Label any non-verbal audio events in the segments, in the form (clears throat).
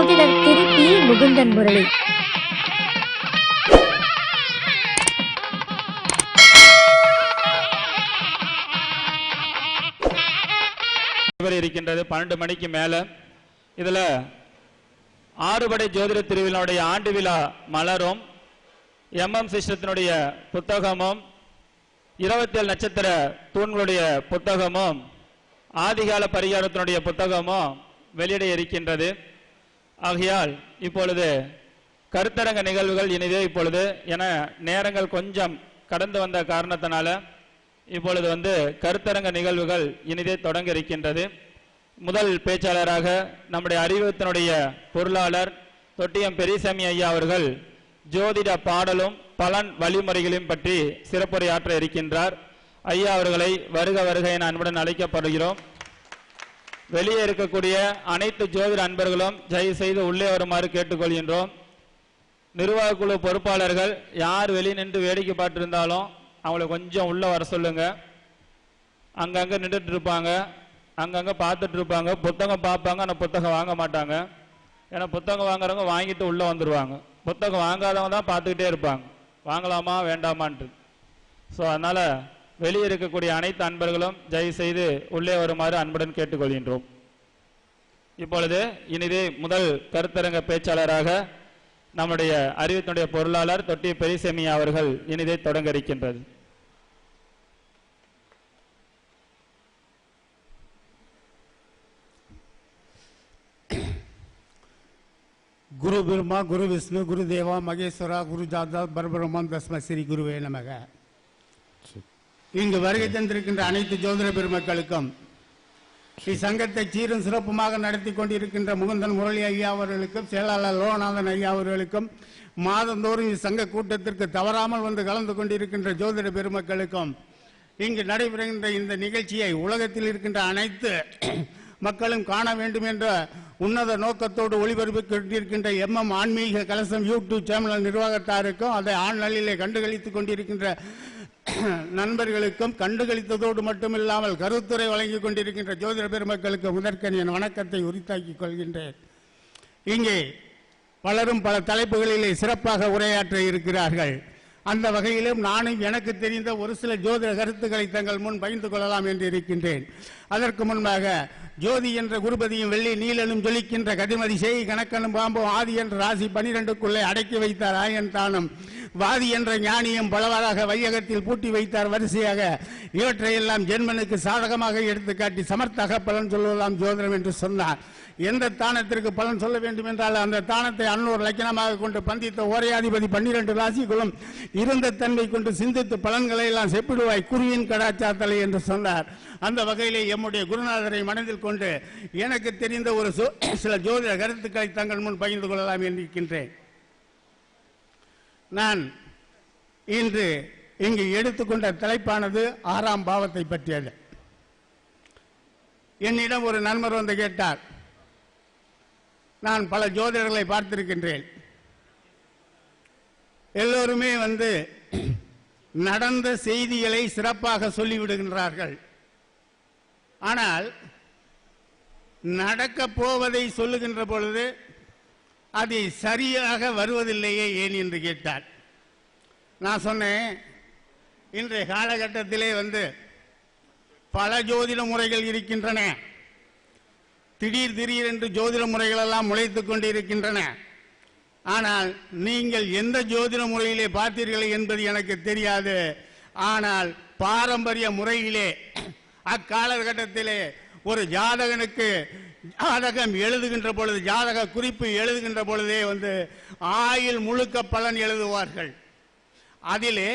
ஜோதிடர் திருப்பி முகுந்தன் முரளி. இருக்கின்றது பன்னெண்டு மணிக்கு மேல. இதுல ஆறுபடை ஜோதிட திருவிழாவுடைய ஆண்டு விழா மலரும். எம் எம் சிஸ்டத்தினுடைய புத்தகமும் இருபத்தி ஏழு நட்சத்திர தூண்களுடைய புத்தகமும் ஆதிகால பரிகாரத்தினுடைய புத்தகமும் வெளியிட இருக்கின்றது. ஆகையால் இப்பொழுது கருத்தரங்க நிகழ்வுகள் இனிதே இப்பொழுது என நேரங்கள் கொஞ்சம் கடந்து வந்த காரணத்தினால இப்பொழுது வந்து கருத்தரங்க நிகழ்வுகள் இனிதே தொடங்க இருக்கின்றது முதல் பேச்சாளராக நம்முடைய அறிவத்தினுடைய பொருளாளர் தொட்டியம் பெரியசாமி ஐயா அவர்கள் ஜோதிட பாடலும் பலன் வழிமுறைகளையும் பற்றி சிறப்புரையாற்ற இருக்கின்றார். ஐயா அவர்களை வருக வருக என அன்புடன் அழைக்கப்படுகிறோம். வெளியே இருக்கக்கூடிய அனைத்து ஜோதிட அன்பர்களும் தயவு செய்து உள்ளே வருமாறு கேட்டுக்கொள்கின்றோம். நிர்வாக குழு பொறுப்பாளர்கள் யார் வெளியே நின்று வேடிக்கை பார்த்துருந்தாலும் அவங்கள கொஞ்சம் உள்ளே வர சொல்லுங்க. அங்கங்கே நின்றுட்டு இருப்பாங்க. அங்கங்கே பார்த்துட்டு இருப்பாங்க. புத்தகம் பார்ப்பாங்க. ஆனால் புத்தகம் வாங்க மாட்டாங்க. ஏன்னா புத்தகம் வாங்குறவங்க வாங்கிட்டு உள்ளே வந்துருவாங்க. புத்தகம் வாங்காதவங்க தான் பார்த்துக்கிட்டே இருப்பாங்க. வாங்கலாமா? வேண்டாமான்ட்டு. ஸோ அதனால் வெளியே இருக்கக்கூடிய அனைத்து அன்பர்களும் தயவு செய்து உள்ளே வருமாறு அன்புடன் கேட்டுக்கொள்கின்றோம். இப்பொழுது இனிதே முதல் கருத்தரங்க பேச்சாளராக நம்முடைய அறிவித்தினுடைய பொருளாளர் தொட்டி பெரியசெமி அவர்கள் இனிதே தொடங்க இருக்கின்றது குரு பிரம்மா குரு விஷ்ணு குரு தேவா மகேஸ்வரா குரு ஜாதா பரபிரம்மம் தஸ்ம ஸ்ரீ குருவே நமக. இங்கு வருகை தந்திருக்கின்ற அனைத்து ஜோதிட பெருமக்களுக்கும் இச்சங்கத்தை சீரும் சிறப்புமாக நடத்தி கொண்டிருக்கின்ற முகுந்தன் முரளி ஐயா அவர்களுக்கும் செயலாளர் லோகநாதன் ஐயா அவர்களுக்கும் மாதந்தோறும் இச்சங்க கூட்டத்திற்கு தவறாமல் வந்து கலந்து கொண்டிருக்கின்ற ஜோதிட பெருமக்களுக்கும் இங்கு நடைபெறுகின்ற இந்த நிகழ்ச்சியை உலகத்தில் இருக்கின்ற அனைத்து மக்களும் காண வேண்டும் என்ற உன்னத நோக்கத்தோடு ஒளிபரப்பு கொண்டிருக்கின்ற எம்எம் ஆன்மீக கலசம் யூடியூப் சேனல் நிர்வாகத்தாருக்கும் அதை ஆன்லைனிலே கண்டுகளித்துக் கொண்டிருக்கின்ற (clears throat) நண்பர்களுக்கும் கண்டுகளித்ததோடு மட்டுமில்லாமல் கருத்துரை வழங்கிக் கொண்டிருக்கின்ற ஜோதிட பெருமக்களுக்கு முதற்கன் என் வணக்கத்தை உரித்தாக்கிக் கொள்கின்றேன். இங்கே பலரும் பல தலைப்புகளிலே சிறப்பாக உரையாற்ற இருக்கிறார்கள். அந்த வகையிலும் நானும் எனக்கு தெரிந்த ஒரு சில ஜோதிட கருத்துக்களை தங்கள் முன் பகிர்ந்து கொள்ளலாம் என்று இருக்கின்றேன். அதற்கு முன்பாக ஜோதி என்ற குருபதியும் வெள்ளி நீலனும் ஜொலிக்கின்ற கதிமதி செய் கணக்கனும் பாம்பும் ஆதி என்ற ராசி பனிரெண்டுக்குள்ளே அடக்கி வைத்தார் ஆயன் தானும். வாதி என்ற ஞானியும் பலவாறாக வையகத்தில் பூட்டி வைத்தார் வரிசையாக. இவற்றையெல்லாம் ஜென்மனுக்கு சாதகமாக எடுத்துக்காட்டி சமர்த்தக பலன் சொல்வதாம் ஜோதிடம் என்று சொன்னார். எந்த தானத்திற்கு பலன் சொல்ல வேண்டும் என்றால் அந்த தானத்தை அன்னூர் லட்சணமாக கொண்டு பந்தித்த ஓரையாதிபதி பன்னிரண்டு ராசிகளும் இருந்த தன்மை கொண்டு சிந்தித்து பலன்களை எல்லாம் செப்பிடுவாய் குருவின் கடாச்சாத்தலை என்று சொன்னார். அந்த வகையிலே எம்முடைய குருநாதரை மனதில் கொண்டு எனக்கு தெரிந்த ஒரு சில ஜோதிட கருத்துக்களை தங்கள் முன் பகிர்ந்து கொள்ளலாம் என்றிருக்கின்றேன் நான் இன்று இங்கு எடுத்துக்கொண்ட தலைப்பானது ஆறாம் பாவத்தை பற்றியது. என்னிடம் ஒரு நண்பர் வந்து கேட்டார். நான் பல ஜோதிடர்களை பார்த்திருக்கின்றேன். எல்லோருமே வந்து நடந்த செய்திகளை சிறப்பாக சொல்லிவிடுகின்றார்கள். ஆனால் நடக்கப் போவதை சொல்லுகின்ற பொழுது அது சரியாக வருவதில்லையே ஏன் என்று கேட்டார். நான் சொன்னேன் இன்றைய காலகட்டத்திலே வந்து பல ஜோதிட முறைகள் இருக்கின்றன. திடீர் திடீர் என்று ஜோதிட முறைகள் எல்லாம் முளைத்துக் கொண்டிருக்கின்றன. ஆனால் நீங்கள் எந்த ஜோதிட முறையிலே பார்த்தீர்கள் என்பது எனக்கு தெரியாது. ஆனால் பாரம்பரிய முறையிலே அக்காலகட்டத்திலே ஒரு ஜாதகனுக்கு ஜாதகம் எழுதுகின்ற பொழுது ஜாதக குறிப்பு எழுதுகின்ற பொழுதே வந்து ஆயில் முழுக்க பலன் எழுதுவார்கள். அதிலே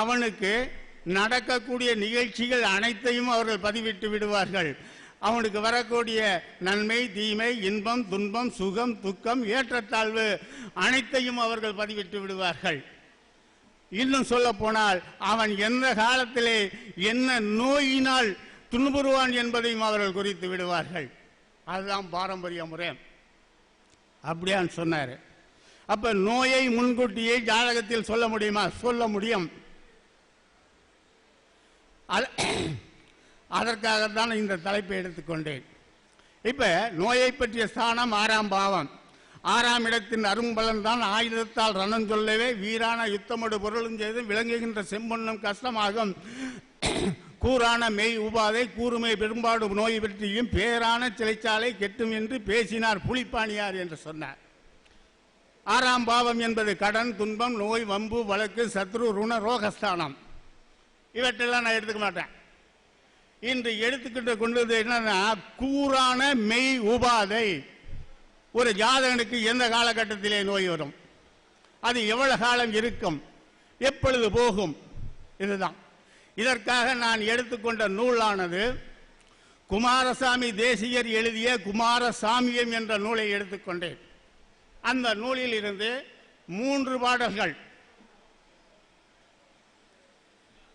அவனுக்கு நடக்கக்கூடிய நிகழ்ச்சிகள் அனைத்தையும் அவர்கள் பதிவிட்டு விடுவார்கள். அவனுக்கு வரக்கூடிய நன்மை தீமை இன்பம் துன்பம் சுகம் துக்கம் ஏற்றத்தாழ்வு அனைத்தையும் அவர்கள் பதிவிட்டு விடுவார்கள். இன்னும் சொல்ல போனால் அவன் எந்த காலத்திலே என்ன நோயினால் துன்புறுவான் என்பதையும் அவர்கள் குறித்து விடுவார்கள். அதுதான் பாரம்பரிய முறை. அப்படியான்னு சொன்னார். அப்ப நோயை முன்கூட்டியே ஜாதகத்தில் சொல்ல முடியுமா? சொல்ல முடியும். அது- அதற்காகத்தான் இந்த தலைப்பை எடுத்துக்கொண்டேன். இப்போ நோயை பற்றிய ஸ்தானம் ஆறாம் பாவம். ஆறாம் இடத்தின் அரும்பலன் தான் ஆயுதத்தால் ரணம் சொல்லவே வீரான யுத்தமோடு பொருளும் செய்து விளங்குகின்ற செம்பொன்னும் கஷ்டமாகும். கூறான மெய் உபாதை கூறுமை பெரும்பாடு நோய் பற்றியும் பேரான சிலைச்சாலை கெட்டும் என்று பேசினார் புலிப்பாணியார் என்று சொன்னார். ஆறாம் பாவம் என்பது கடன் துன்பம் நோய் வம்பு வழக்கு சத்ரு ருண ரோகஸ்தானம். இவற்றெல்லாம் நான் எடுத்துக்க மாட்டேன். இன்று எடுத்துக்கிட்டு கொண்டது என்னன்னா கூறான மெய் உபாதை. ஒரு ஜாதகனுக்கு எந்த காலகட்டத்திலே நோய் வரும்? அது எவ்வளவு காலம் இருக்கும்? எப்பொழுது போகும்? இதுதான். இதற்காக நான் எடுத்துக்கொண்ட நூலானது குமாரசாமி தேசியர் எழுதிய குமாரசாமியம் என்ற நூலை எடுத்துக்கொண்டேன். அந்த நூலில் இருந்து மூன்று பாடல்கள்.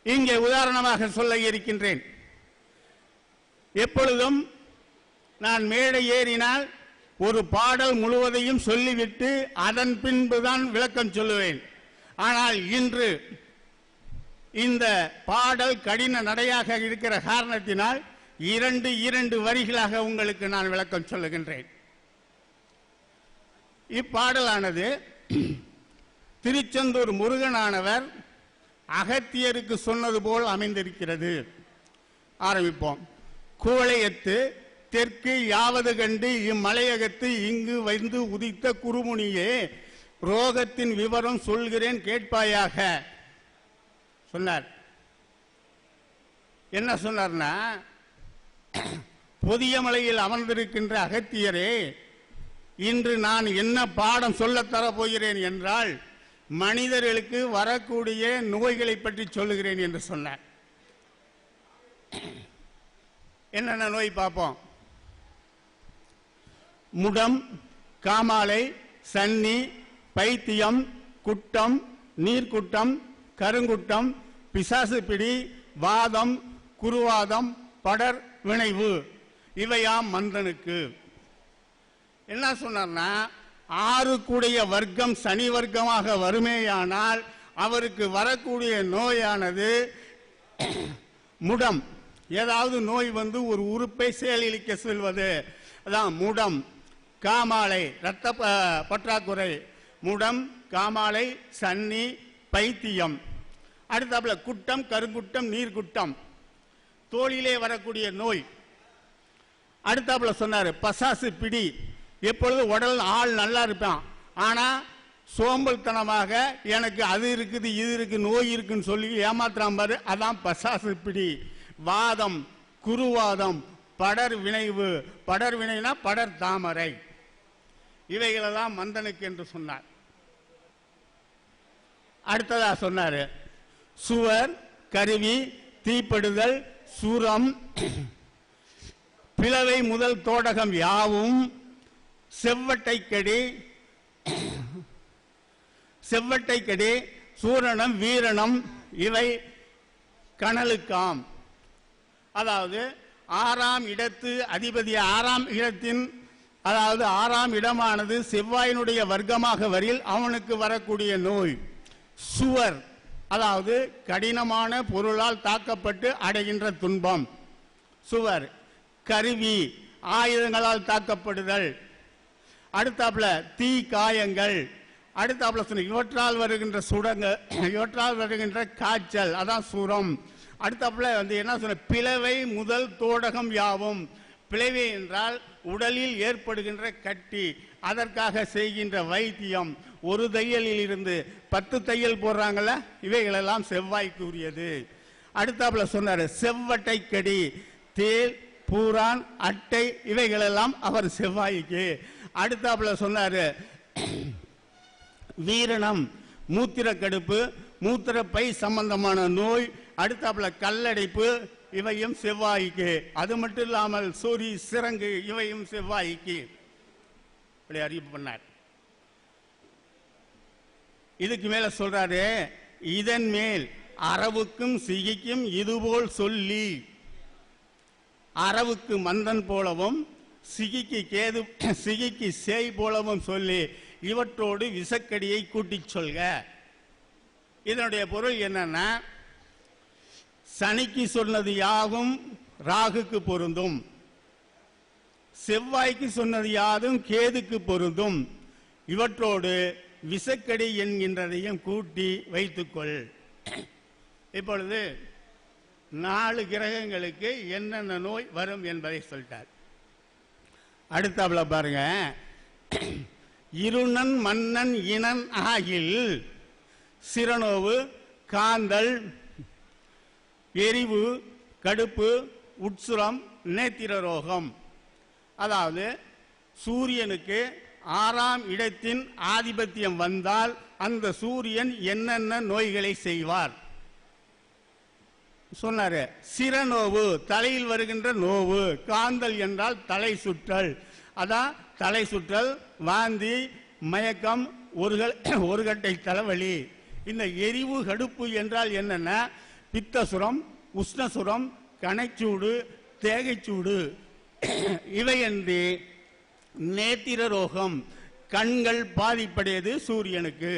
இங்கே உதாரணமாக சொல்ல இருக்கின்றேன். எப்பொழுதும் நான் மேடை ஏறினால் ஒரு பாடல் முழுவதையும் சொல்லிவிட்டு அதன் பின்புதான் விளக்கம் சொல்லுவேன். ஆனால் இன்று இந்த பாடல் கடின நடையாக இருக்கிற காரணத்தினால் இரண்டு இரண்டு வரிகளாக உங்களுக்கு நான் விளக்கம் சொல்லுகின்றேன். இப்பாடலானது திருச்செந்தூர் முருகனானவர் அகத்தியருக்கு சொன்னது போல் அமைந்திருக்கிறது. ஆரம்பிப்போம். குவளையத்து தெற்கு யாவது கண்டு இம்மலையகத்து இங்கு வந்து உதித்த குருமுனியே ரோகத்தின் விவரம் சொல்கிறேன் கேட்பாயாக. சொன்னார். என்ன சொன்னார்னா புதிய மலையில் அமர்ந்திருக்கின்ற அகத்தியரே இன்று நான் என்ன பாடம் சொல்லத் போகிறேன் என்றால் மனிதர்களுக்கு வரக்கூடிய நோய்களை பற்றி சொல்லுகிறேன் என்று சொன்னார். என்னென்ன நோய் பார்ப்போம்? முடம் காமாலை சன்னி பைத்தியம் குட்டம் நீர்க்குட்டம் கருங்குட்டம் பிசாசு பிடி வாதம் குருவாதம் படர் வினைவு. இவையாம் மந்தனுக்கு. என்ன சொன்னார்னா ஆறு கூடிய வர்க்கம் சனி வர்க்கமாக வருமேயானால் அவருக்கு வரக்கூடிய நோயானது முடம். ஏதாவது நோய் வந்து ஒரு உறுப்பை செயலிழக்க செல்வது. அதான் முடம். காமாலை இரத்த பற்றாக்குறை. முடம் காமாலை சன்னி பைத்தியம். அடுத்தாப்புல குட்டம் கருங்குட்டம் நீர்க்குட்டம். தோளிலே வரக்கூடிய நோய். அடுத்தாப்புல சொன்னார் பசாசு பிடி. எப்பொழுது உடல் ஆள் நல்லா இருப்பான். ஆனால் சோம்பல்தனமாக எனக்கு அது இருக்குது இது இருக்குது நோய் இருக்குன்னு சொல்லி ஏமாத்துறான் பாரு அதான் பசாசு பிடி. வாதம் குருவாதம் படர் வினைவு. படர் வினைனா படர் தாமரை. இவைகளெல்லாம் மந்தனுக்கு என்று சொன்னார். அடுத்ததா சொன்னாரு சுவர் கருவி தீப்படுதல் சூரம் பிளவை முதல் தோடகம் யாவும் செவ்வட்டை கடி செவ்வட்டை கடி சூரணம் வீரணம் இவை கனலுக்காம். அதாவது ஆறாம் இடத்து அதிபதி ஆறாம் இடத்தின் அதாவது ஆறாம் இடமானது செவ்வாயினுடைய வர்க்கமாக வரில் அவனுக்கு வரக்கூடிய நோய் சுவர் அதாவது கடினமான பொருளால் தாக்கப்பட்டு அடைகின்ற துன்பம் சுவர் கருவி ஆயுதங்களால் தாக்கப்படுதல். அடுத்தாப்புல தீ காயங்கள் அடுத்தாப்புல சொன்ன இவற்றால் வருகின்ற சுடங்க இவற்றால் வருகின்ற காய்ச்சல் அதான் சுரம். அடுத்தாப்புல வந்து என்ன சொன்ன பிளவை முதல் தோடகம் யாவும்? பிளவை என்றால் உடலில் ஏற்படுகின்ற கட்டி அதற்காக செய்கின்ற வைத்தியம். ஒரு தையலில் இருந்து பத்து தையல் போடுறாங்கள இவைகளெல்லாம் செவ்வாய்க்கு உரியது அடுத்தாப்புல சொன்னார் செவ்வட்டை கடி தேல் பூரான் அட்டை இவைகளெல்லாம் அவர் செவ்வாய்க்கு. அடுத்தாப்புல சொன்னார் வீரணம் மூத்திர கடுப்பு மூத்திர பை சம்பந்தமான நோய் அடுத்தாப்புல கல்லடைப்பு இவையும் செவ்வாய்க்கு. அது மட்டும் இல்லாமல் சூரி சிறங்கு இவையும் செவ்வாய்க்கு. இப்படி அறிவிப்பு பண்ணார். இதுக்கு மேல சொல்றாரு இதன் மேல் அரவுக்கும் சிகிக்கும் இதுபோல் சொல்லி அரவுக்கு மந்தன் போலவும் சிகிக்கு கேது (clears throat) சிகிக்கு சேய் போலவும் சொல்லி இவற்றோடு விசக்கடியை கூட்டிச் சொல்க. இதனுடைய பொருள் என்னன்னா சனிக்கு சொன்னது யாகும் ராகுக்கு பொருந்தும். செவ்வாய்க்கு சொன்னது யாதும் கேதுக்கு பொருந்தும். இவற்றோடு விசக்கடி என்கின்றதையும் கூட்டி வைத்துக்கொள். இப்பொழுது நாலு கிரகங்களுக்கு என்னென்ன நோய் வரும் என்பதை சொல்லிட்டார். அடுத்தாப்புல பாருங்க. இருணன் மன்னன் இனன் ஆகில் சிறனோவு காந்தல் எரிவு கடுப்பு உட்சுரம் நேத்திர ரோகம் அதாவது சூரியனுக்கு ஆறாம் இடத்தின் ஆதிபத்தியம் வந்தால் அந்த சூரியன் என்னென்ன நோய்களை செய்வார்? சொன்னாரு சிறநோவு தலையில் வருகின்ற நோவு காந்தல் என்றால் தலை சுற்றல். அதான் தலை சுற்றல் வாந்தி மயக்கம் ஒரு ஒரு கட்டை தலைவலி. இந்த எரிவு கடுப்பு என்றால் என்னென்ன? பித்தசுரம் உஷ்ணசுரம் கனைச்சூடு தேகைச்சூடு. இவையன்றி நேத்திர ரோகம் கண்கள் பாதிப்படையது சூரியனுக்கு.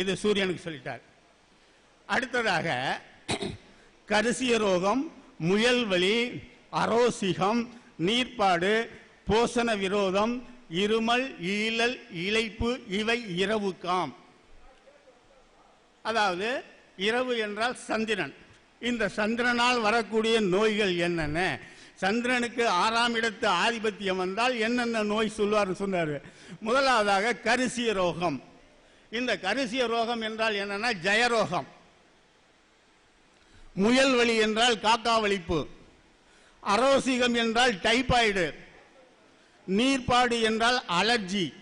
இது சூரியனுக்கு சொல்லிட்டார். அடுத்ததாக கரிசிய ரோகம் முயல்வலி அரோசிகம் நீர்ப்பாடு போசன விரோதம் இருமல் ஈழல் இழைப்பு இவை இரவுக்காம். அதாவது இரவு என்றால் சந்திரன். இந்த சந்திரனால் வரக்கூடிய நோய்கள் என்னென்ன? சந்திரனுக்கு ஆறாம் இடத்து ஆதிபத்தியம் வந்தால் என்னென்ன நோய் சொல்வார் சொன்னார். முதலாவதாக கரிசிய ரோகம். இந்த கரிசிய ரோகம் என்றால் என்னன்னா ஜெயரோகம். முயல் வலி என்றால் காக்கா வலிப்பு. அரோசிகம் என்றால் டைபாய்டு. நீர்ப்பாடு என்றால் அலர்ஜி.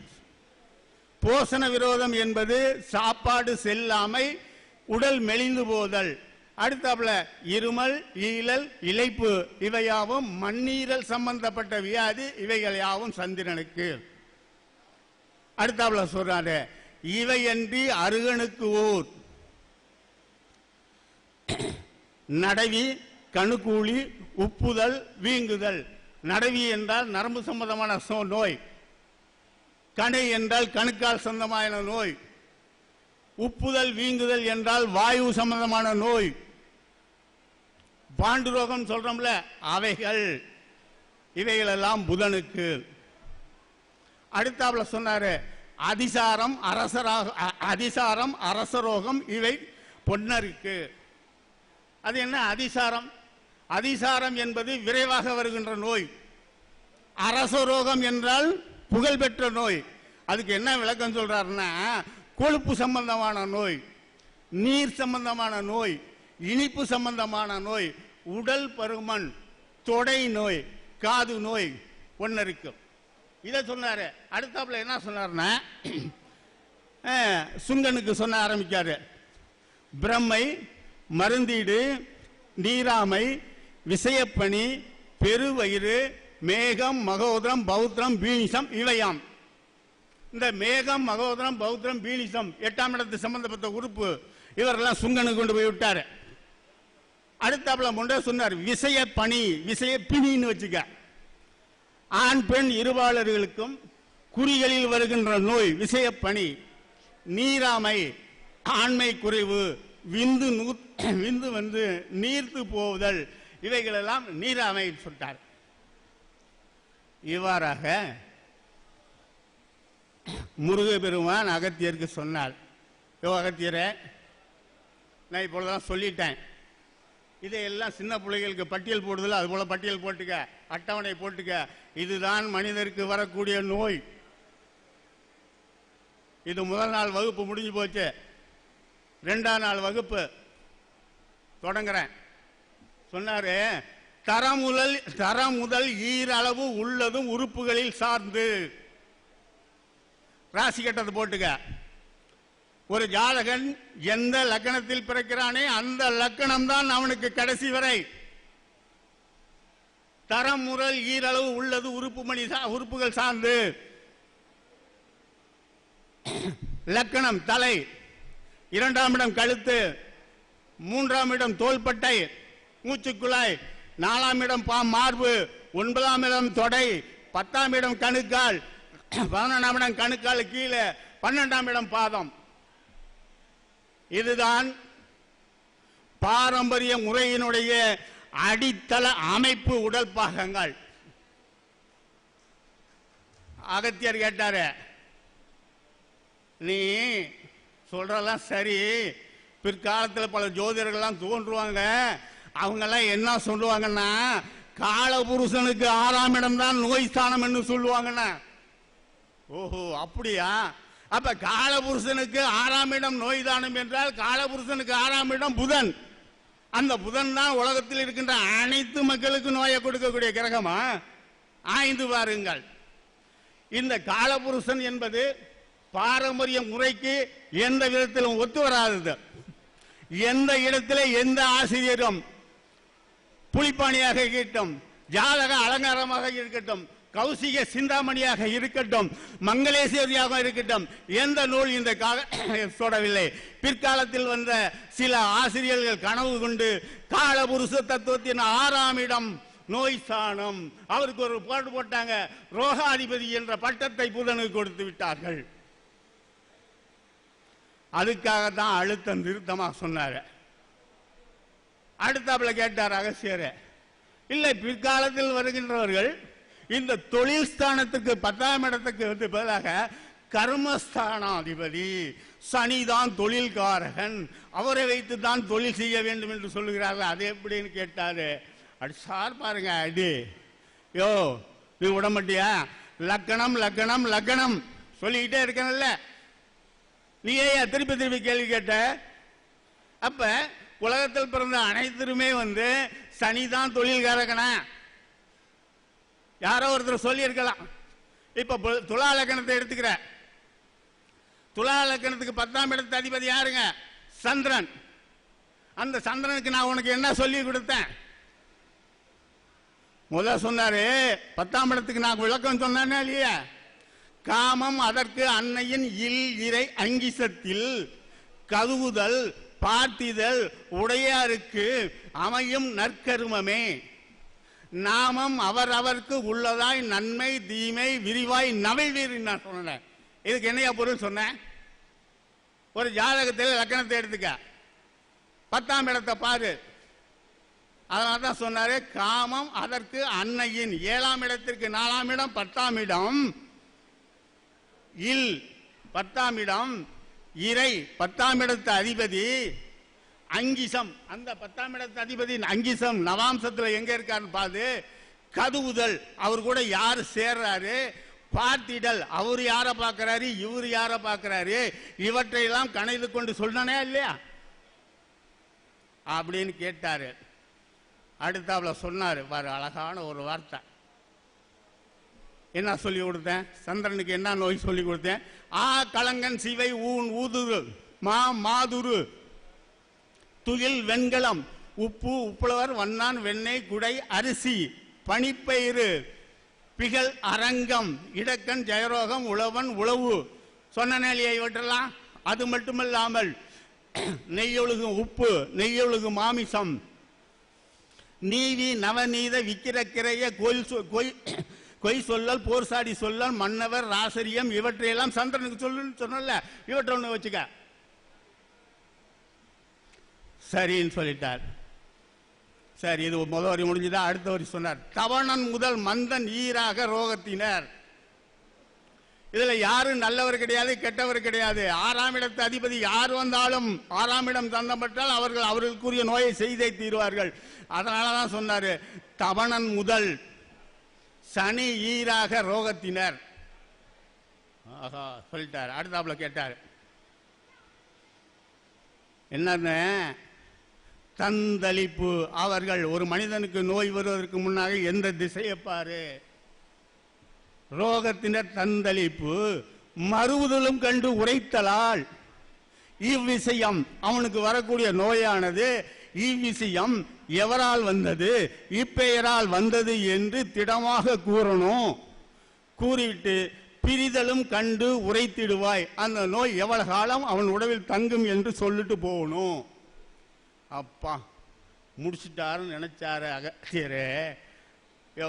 போசன விரோதம் என்பது சாப்பாடு செல்லாமை உடல் மெலிந்து போதல். அடுத்தாப்புல இருமல் ஈழல் இழைப்பு இவையாவும் மண்ணீரல் சம்பந்தப்பட்ட வியாதி இவைகள் யாவும் சந்திரனுக்கு. அடுத்தாப்புல சொல்றாரு இவையன்றி அருகனுக்கு ஊர் நடவி கணுக்கூலி உப்புதல் வீங்குதல். நடவி என்றால் நரம்பு சம்பந்தமான சோ- நோய். கணை என்றால் கணுக்கால் சொந்தமான நோய். உப்புதல் வீங்குதல் என்றால் வாயு சம்பந்தமான நோய். பாண்டு ரோகம் சொல்றோம்ல அவைகள். இவைகளெல்லாம் புதனுக்கு. அடுத்தாப்புல சொன்னாரு அதிசாரம் அரசராக அதிசாரம் அரசரோகம் இவை பொன்னருக்கு. அது என்ன அதிசாரம்? அதிசாரம் என்பது விரைவாக வருகின்ற நோய். அரசரோகம் என்றால் புகழ்பெற்ற நோய். அதுக்கு என்ன விளக்கம் சொல்றாருன்னா கொழுப்பு சம்பந்தமான நோய் நீர் சம்பந்தமான நோய் இனிப்பு சம்பந்தமான நோய் உடல் பருமன் தொடை நோய் காது நோய் ஒன்று இருக்கு. இதை சொன்னாரு. அடுத்தாப்புல என்ன சொன்னார்னா சுங்கனுக்கு சொன்ன ஆரம்பிக்காரு. பிரம்மை மருந்தீடு நீராமை விசயப்பணி பெருவயிறு மேகம் மகோதரம் பௌத்திரம் பீனிசம் இவையாம். இந்த மேகம் மகோதரம் பௌத்திரம் பீனிசம் எட்டாம் இடத்து சம்பந்தப்பட்ட உறுப்பு இவரெல்லாம் சுங்கனுக்கு கொண்டு போய் விட்டாரு. அடுத்தாப்புல முண்டே சொன்னார் விசய பணி விசய பிணின்னு வச்சுக்க. ஆண் பெண் இருபாளர்களுக்கும் குறிகளில் வருகின்ற நோய் விசய பணி நீராமை ஆண்மை குறைவு விந்து நூ- (clears throat) விந்து வந்து நீர்த்து போவுதல் இவைகளெல்லாம் நீராமை சொல்லிட்டார். இவ்வாறாக முருகப்பெருமான் அகத்தியருக்கு சொன்னார். யோ அகத்தியரே நான் இப்பொழுதெல்லாம் சொல்லிட்டேன். இதையெல்லாம் சின்ன பிள்ளைகளுக்கு பட்டியல் போடுதல அது போல பட்டியல் போட்டுக்க அட்டவணை போட்டுக்க. இதுதான் மனிதருக்கு வரக்கூடிய நோய். இது முதல் நாள் வகுப்பு முடிஞ்சு போச்சு. ரெண்டாம் நாள் வகுப்பு. தொடங்குறேன். சொன்னாரு தரமுதல் தரமுதல் ஈரளவு உள்ளதும் உறுப்புகளில் சார்ந்து. ராசி கட்டத்தை போட்டுக்க. ஒரு ஜாதகன் எந்த லக்கணத்தில் பிறக்கிறானே அந்த லக்கணம் தான் அவனுக்கு கடைசி வரை. தரம் முரல் ஈரளவு உள்ளது உறுப்பு மணி உறுப்புகள் சார்ந்து. லக்கணம் தலை. இரண்டாம் இடம் கழுத்து. மூன்றாம் இடம் தோள்பட்டை. மூச்சுக்குழாய் நாலாம் இடம் பா மார்பு. ஒன்பதாம் இடம் தொடை. பத்தாம் இடம் கணுக்கால். பதினொன்றாம் இடம் கணுக்கால் கீழே பன்னெண்டாம் இடம் பாதம். இதுதான் பாரம்பரிய முறையினுடைய அடித்தள அமைப்பு உடல் பாகங்கள். அகத்தியர் கேட்டாரு நீ சொல்றதெல்லாம் சரி. பிற்காலத்தில் பல ஜோதிடர்கள்லாம் தோன்றுவாங்க. அவங்கெல்லாம் என்ன சொல்லுவாங்கன்னா காலபுருஷனுக்கு ஆறாம் இடம் தான் நோய் ஸ்தானம் என்று சொல்லுவாங்கன்னா ஓஹோ அப்படியா? அப்ப காலபுருஷனுக்கு ஆறாம் இடம் நோய்தானம் என்றால் காலபுருஷனுக்கு ஆறாம் இடம் புதன். அந்த புதன் தான் உலகத்தில் இருக்கின்ற அனைத்து மக்களுக்கும் நோயை கொடுக்கக்கூடிய கிரகமா? ஆய்ந்து பாருங்கள் இந்த காலபுருஷன் என்பது பாரம்பரிய முறைக்கு எந்த விதத்திலும் ஒத்து வராதது. எந்த இடத்தில் எந்த ஆசிரியரும் புலிப்பாணியாக இருக்கட்டும் ஜாதக அலங்காரமாக இருக்கட்டும் கௌசிக சிந்தாமணியாக இருக்கட்டும் மங்களேஸ்வரியாக இருக்கட்டும் எந்த நூல் இந்த தொடவில்லை (coughs) பிற்காலத்தில் வந்த சில ஆசிரியர்கள் கனவு கொண்டு காலபுருஷ தத்துவத்தின் ஆறாம் இடம் நோய் சாணம். அவருக்கு ஒரு பாட்டு போட்டாங்க. ரோகாதிபதி என்ற பட்டத்தை புதனுக்கு கொடுத்து விட்டார்கள். அதுக்காக தான் அழுத்தம் திருத்தமாக சொன்னார். அடுத்தாப்புல கேட்டார் அகசியரே இல்லை பிற்காலத்தில் வருகின்றவர்கள் இந்த தொழில் ஸ்தானத்துக்கு பத்தாம் இடத்துக்கு வந்து பதிலாக கர்மஸ்தானாதிபதி சனிதான் தொழில்காரகன். அவரை வைத்து தான் தொழில் செய்ய வேண்டும் என்று சொல்லுகிறார்கள். அது எப்படின்னு கேட்டாரு. அடி சார் பாருங்க அடி யோ நீ விட மாட்டியா? லக்கணம் லக்கணம் லக்கணம். சொல்லிக்கிட்டே இருக்கனல்ல நீ ஏன் திருப்பி திருப்பி கேள்வி கேட்ட? அப்ப உலகத்தில் பிறந்த அனைத்துமே வந்து சனிதான் தொழில்காரகனா? யாரோ ஒருத்தர் சொல்லி இருக்கலாம் இப்ப பு- துலா லக்கணத்தை எடுத்துக்கிற. துலா லக்கணத்துக்கு பத்தாம் இடத்து அதிபதி யாருங்க? சந்திரன். அந்த சந்திரனுக்கு நான் உனக்கு என்ன சொல்லி கொடுத்தேன்? முதல்ல சொன்னாரு பத்தாம் இடத்துக்கு நான் விளக்கம் சொன்னேன்னா இல்லையா. காமம் அதற்கு அன்னையின் இல் இறை அங்கிசத்தில் கதுவுதல் பார்த்திதல் உடையாருக்கு அமையும் நற்கருமமே. நாமம் அவர் அவருக்கு உள்ளதாய் நன்மை தீமை விரிவாய் நவை நான் சொன்னேன். இதுக்கு என்னையா பொருள் சொன்னேன்? ஒரு ஜாதகத்தில் லக்கணத்தை எடுத்துக்க. பத்தாம் இடத்தை பாரு. அதனால தான் சொன்னாரு காமம் அதற்கு அன்னையின். ஏழாம் இடத்திற்கு நாலாம் இடம் பத்தாம் இடம். இல் பத்தாம் இடம். இறை பத்தாம் இடத்து அதிபதி. அங்கிசம். அந்த பத்தாம் இடத்து அதிபதி அங்கிசம் நவாம்சத்துல எங்க இருக்காருன்னு பார்த்து கதுவுதல். அவர் கூட யார் சேர்றாரு? பார்த்திடல். அவர் யாரை பார்க்கிறாரு? இவர் யாரை பார்க்கிறாரு? இவற்றையெல்லாம் கணைந்து கொண்டு சொன்னனே இல்லையா? அப்படின்னு கேட்டாரு. அடுத்தாப்புல சொன்னாரு. பாரு அழகான ஒரு வார்த்தை. என்ன சொல்லி கொடுத்தேன்? சந்திரனுக்கு என்ன நோய் சொல்லி கொடுத்தேன்? ஆ கலங்கன் சிவை ஊன் ஊதுரு. மா மாதுரு. துகில் வெண்கலம். உப்பு உப்புளவர் வண்ணான் வெண்ணெய் குடை அரிசி. பனிப்பயிறு. பிகல் அரங்கம். இடக்கன் ஜெயரோகம் உழவன் உழவு. சொன்னனேலியா இவற்றெல்லாம்? அது மட்டுமல்லாமல் நெய்யொழுகும் உப்பு நெய்யொழுகும் மாமிசம். நீதி நவநீத விக்கிரக்கிரைய கோயில் சொ- கொய் கொய் சொல்லல் போர்சாடி சொல்லல் மன்னவர் ராசரியம் இவற்றையெல்லாம் சந்திரனுக்கு சொல்லுன்னு சொன்னல இவற்றை ஒன்று வச்சுக்க. சரின்னு சொல்லிட்டார். சரி இது முதல் வரி முடிஞ்சுதா? அடுத்த வரி சொன்னார். தவணன் முதல் மந்தன் ஈராக ரோகத்தினர். இதுல யாரும் நல்லவர் கிடையாது கெட்டவர் கிடையாது. ஆறாம் இடத்து அதிபதி யார் வந்தாலும் ஆறாம் இடம் தந்தப்பட்டால் அவர்கள் அவர்களுக்குரிய நோயை செய்தே தீருவார்கள். அதனால தான் சொன்னாரு தவணன் முதல் சனி ஈராக ரோகத்தினர். ஆஹா சொல்லிட்டார். அடுத்தாப்புல கேட்டார். என்னன்னு? தந்தளிப்பு. அவர்கள் ஒரு மனிதனுக்கு நோய் வருவதற்கு முன்னாக எந்த திசையை பாரு? ரோகத்தினர் தந்தளிப்பு மறுவுதலும் கண்டு உரைத்தலால். இவ்விஷயம் அவனுக்கு வரக்கூடிய நோயானது இவ்விசயம் எவரால் வந்தது இப்பெயரால் வந்தது என்று திடமாக கூறணும். கூறிவிட்டு பிரிதலும் கண்டு உரைத்திடுவாய். அந்த நோய் எவ்வளவு காலம் அவன் உடவில் தங்கும் என்று சொல்லிட்டு போகணும். அப்பா முடிச்சிட்டாருன்னு நினைச்சாரு அகத்தியரே. ஏ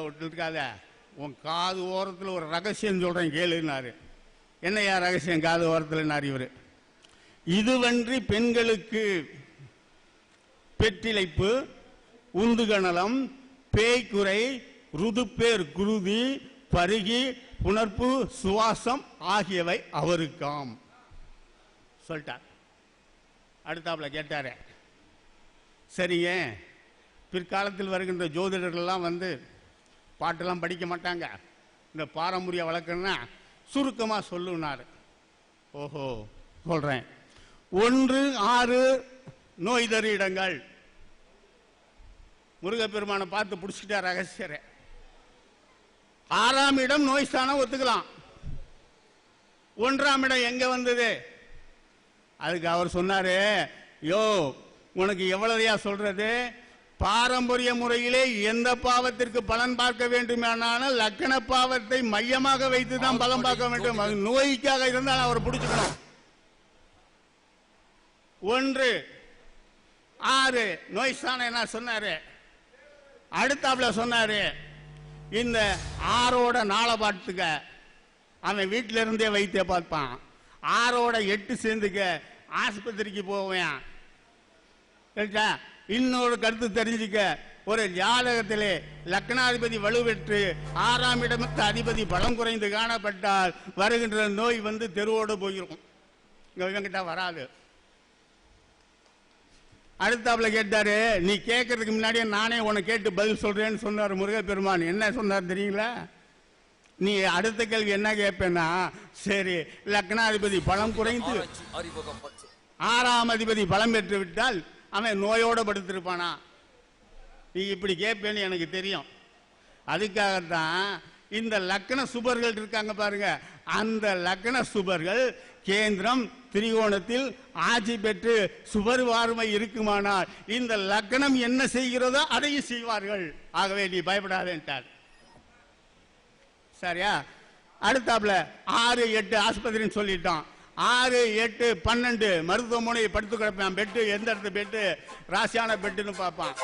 உன் காது ஓரத்தில் ஒரு ரகசியம் சொல்றேன் கேளுனாரு என்னையா ரகசியம் காது ஓரத்தில் இவர். இதுவன்றி பெண்களுக்கு பெற்றிலைப்பு உந்துகணலம் பேய்க்குறை ருதுப்பேர் குருதி பருகி புணர்ப்பு சுவாசம் ஆகியவை அவருக்காம். சொல்லிட்டார். அடுத்தாப்புல கேட்டாரு. சரிங்க பிற்காலத்தில் வருகின்ற ஜோதிடர்கள்லாம் வந்து பாட்டெல்லாம் படிக்க மாட்டாங்க. இந்த பாரம்பரிய வழக்கம்னா சுருக்கமாக சொல்லுனாரு. ஓஹோ சொல்கிறேன் ஒன்று ஆறு நோய் தரு இடங்கள். முருகப்பெருமானை பார்த்து பிடிச்சிட்டார் ரகசியரை. ஆறாம் இடம் நோய் ஸ்தானம் ஒத்துக்கலாம். ஒன்றாம் இடம் எங்க வந்தது? அதுக்கு அவர் சொன்னாரு யோ உனக்கு எவ்வளவையா சொல்றது? பாரம்பரிய முறையிலே எந்த பாவத்திற்கு பலன் பார்க்க வேண்டுமானாலும் லக்கண பாவத்தை மையமாக வைத்து தான் பலன் பார்க்க வேண்டும். நோய்க்காக இருந்தால் அவர் பிடிச்சுக்கணும். ஒன்று ஆறு நோய் ஸ்தானம் என்ன சொன்னாரு. அடுத்தாப்புல சொன்னாரு இந்த ஆரோட நாளை பார்த்துக்க. அவன் வீட்டில இருந்தே வைத்திய பார்ப்பான் ஆரோட எட்டு சேர்ந்துக்க. ஆஸ்பத்திரிக்கு போவேன்? இன்னொரு கருத்து தெரிஞ்சுக்க. ஒரு ஜாதகத்திலே லக்னாதிபதி வலுவெற்று ஆறாம் இடமத்து அதிபதி பலம் குறைந்து காணப்பட்டால் வருகின்ற நோய் வந்து தெருவோடு போயிடும் இவங்கிட்ட வராது. அடுத்தாப்புல கேட்டாரு நீ கேட்கறதுக்கு முன்னாடியே நானே உனக்கு கேட்டு பதில் சொல்றேன்னு சொன்னார் முருகப்பெருமான். என்ன சொன்னார் தெரியுங்களா? நீ அடுத்த கேள்வி என்ன கேட்பேன்னா சரி லக்னாதிபதி பலம் குறைந்து ஆறாம் அதிபதி பலம் பெற்று விட்டால் அவன் நோயோடு படுத்திருப்பானா? நீ இப்படி கேட்பேன்னு எனக்கு தெரியும். அதுக்காகத்தான் இந்த லக்ன சுபர்கள் இருக்காங்க பாருங்க. அந்த லக்ன சுபர்கள் கேந்திரம் திரிகோணத்தில் ஆட்சி பெற்று சுபர் வார்மை இருக்குமானால் இந்த லக்னம் என்ன செய்கிறதோ அதையும் செய்வார்கள். ஆகவே நீ பயப்படாதேன்ட்டார். சரியா? அடுத்தாப்புல ஆறு எட்டு ஆஸ்பத்திரின்னு சொல்லிட்டான். ஆறு எட்டு பன்னெண்டு. மருத்துவமனை படுத்து கிடப்பான். பெட்டு எந்த இடத்து பெட்டு ராசியான பெட்டுன்னு பார்ப்பான்.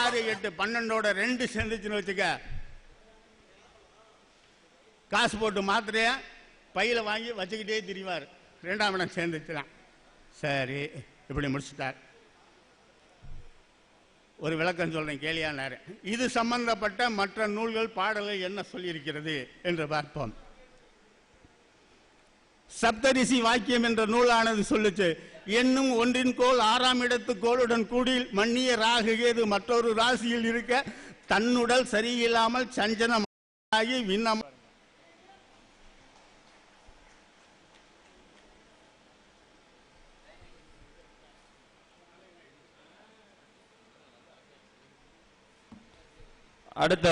ஆறு எட்டு பன்னெண்டோட ரெண்டு சேர்ந்துச்சுன்னு வச்சுக்க காசு போட்டு மாத்திரைய பையில வாங்கி வச்சுக்கிட்டே திரிவார். ரெண்டாம் இடம் சேர்ந்துச்சுதான் சரி இப்படி முடிச்சுட்டார். ஒரு விளக்கம் சொல்றேன் கேளியானாரு இது சம்பந்தப்பட்ட மற்ற நூல்கள் பாடல்கள் என்ன சொல்லியிருக்கிறது என்று பார்ப்போம். சப்தரிசி வாக்கியம் என்ற நூலானது சொல்லுச்சு என்னும் ஒன்றின் கோல் ஆறாம் இடத்து கோளுடன் கூடி மன்னிய ராகு கேது மற்றொரு ராசியில் இருக்க தன்னுடல் சரியில்லாமல் சஞ்சனமாகி விண்ணம் அடுத்த